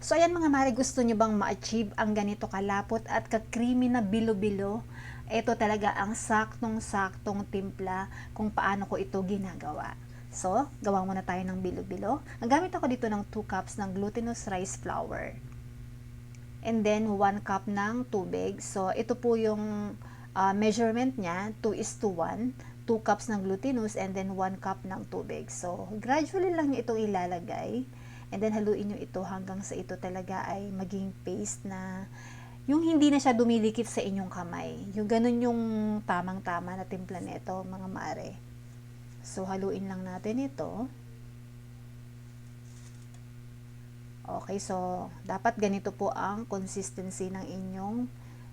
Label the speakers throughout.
Speaker 1: So ayan mga mare, gusto nyo bang ma-achieve ang ganito kalapot at ka-creamy na bilo-bilo? Ito talaga ang saktong-saktong timpla kung paano ko ito ginagawa. So, gawa muna tayo ng bilo-bilo. Ang gamit ako dito ng 2 cups ng glutinous rice flour. And then, 1 cup ng tubig. So, ito po yung uh, measurement niya, 2 is to 1. 2 cups ng glutinous and then 1 cup ng tubig. So, gradually lang niyo itong ilalagay. And then, haluin niyo ito hanggang sa ito talaga ay maging paste na yung hindi na siya dumidikit sa inyong kamay. Yung ganun yung tamang-tama na timpla nito, mga mare. So, haluin lang natin ito. Okay, so, dapat ganito po ang consistency ng inyong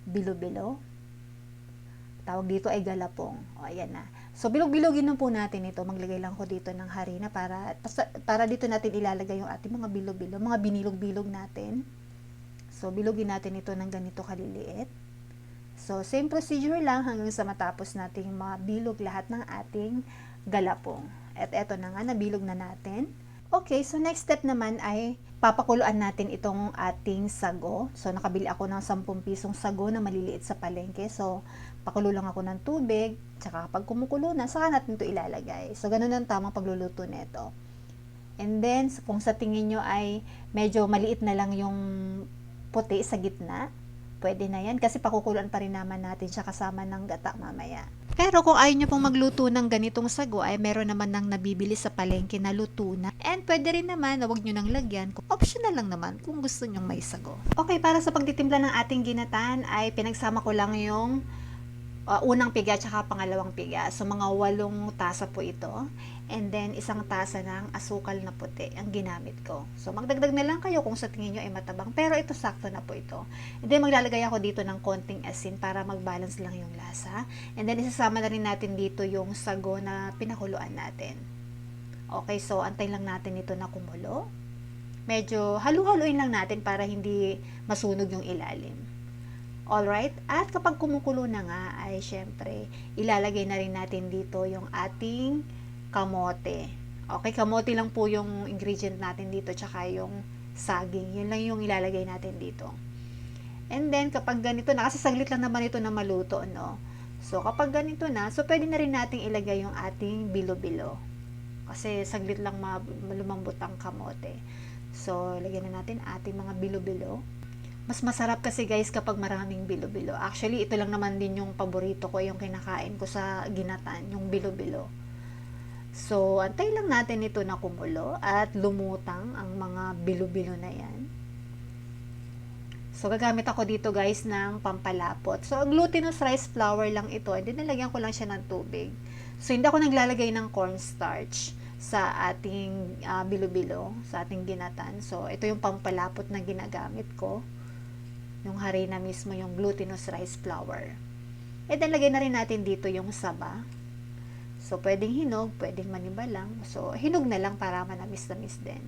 Speaker 1: bilo-bilo. Tawag dito ay galapong. O, ayan na. So, bilog-bilogin na po natin ito. Maglagay lang ko dito ng harina para, para dito natin ilalagay yung ating mga bilo-bilo, mga binilog-bilog natin. So, bilogin natin ito ng ganito kaliliit. So, same procedure lang hanggang sa matapos nating mabilog lahat ng ating galapong. At eto na nga, nabilog na natin. Okay, so next step naman ay papakuluan natin itong ating sago. So, nakabili ako ng 10 pisong sago na maliliit sa palengke. So, pakulo lang ako ng tubig. Tsaka kapag kumukulo na, saka natin ito ilalagay. So, ganun ang tamang pagluluto nito. And then, kung sa tingin nyo ay medyo maliit na lang yung puti sa gitna, pwede na yan kasi pakukuluan pa rin naman natin siya kasama ng gata mamaya. Pero kung ayaw nyo pong magluto ng ganitong sago, ay meron naman nang nabibili sa palengke na luto na. And pwede rin naman na huwag nyo nang lagyan. Optional lang naman kung gusto nyong may sago. Okay, para sa pagtitimpla ng ating ginataan ay pinagsama ko lang yung uh, unang piga at pangalawang piga. So, mga walong tasa po ito. And then, isang tasa ng asukal na puti ang ginamit ko. So, magdagdag na lang kayo kung sa tingin nyo ay matabang. Pero ito, sakto na po ito. And then, maglalagay ako dito ng konting asin para mag-balance lang yung lasa. And then, isasama na rin natin dito yung sago na pinakuluan natin. Okay, so, antay lang natin ito na kumulo. Medyo halu-haluin lang natin para hindi masunog yung ilalim. Alright? At kapag kumukulo na nga, ay syempre, ilalagay na rin natin dito yung ating kamote. Okay, kamote lang po yung ingredient natin dito, tsaka yung saging. Yun lang yung ilalagay natin dito. And then, kapag ganito na, kasi saglit lang naman ito na maluto, no? So, kapag ganito na, so pwede na rin nating ilagay yung ating bilo-bilo. Kasi saglit lang lumambot ang kamote. So, lagyan na natin ating mga bilo-bilo. Mas masarap kasi guys kapag maraming bilo-bilo. Actually, ito lang naman din yung paborito ko, yung kinakain ko sa ginatan, yung bilo-bilo. So, antay lang natin ito na kumulo at lumutang ang mga bilo-bilo na yan. So, gagamit ako dito guys ng pampalapot. So, glutinous rice flour lang ito. And then, nalagyan ko lang siya ng tubig. So, hindi ako naglalagay ng cornstarch sa ating uh, bilo-bilo, sa ating ginatan. So, ito yung pampalapot na ginagamit ko. Yung harina mismo, yung glutinous rice flour. And then, lagay na rin natin dito yung saba. So, pwedeng hinog, pwedeng maniba lang. So, hinog na lang para manamis-namis din.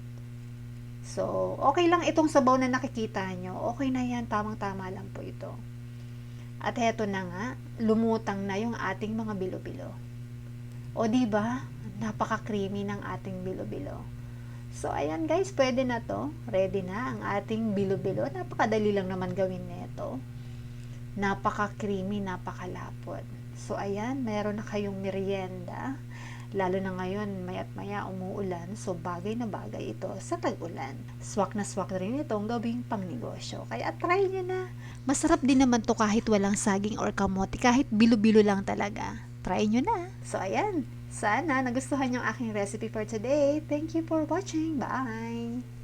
Speaker 1: So, okay lang itong sabaw na nakikita nyo. Okay na yan, tamang-tama lang po ito. At heto na nga, lumutang na yung ating mga bilo-bilo. O, di ba? Napaka-creamy ng ating bilo-bilo. So, ayan guys, pwede na to. Ready na ang ating bilo-bilo. Napakadali lang naman gawin nito. Napaka-creamy, napakalapot. So, ayan, meron na kayong merienda. Lalo na ngayon, mayat maya umuulan, so bagay na bagay ito sa tag-ulan. Swak na swak rin itong gawing pangnegosyo. Kaya try nyo na. Masarap din naman to kahit walang saging or kamote, kahit bilo-bilo lang talaga. Try nyo na. So, ayan. Sana nagustuhan yung aking recipe for today. Thank you for watching. Bye!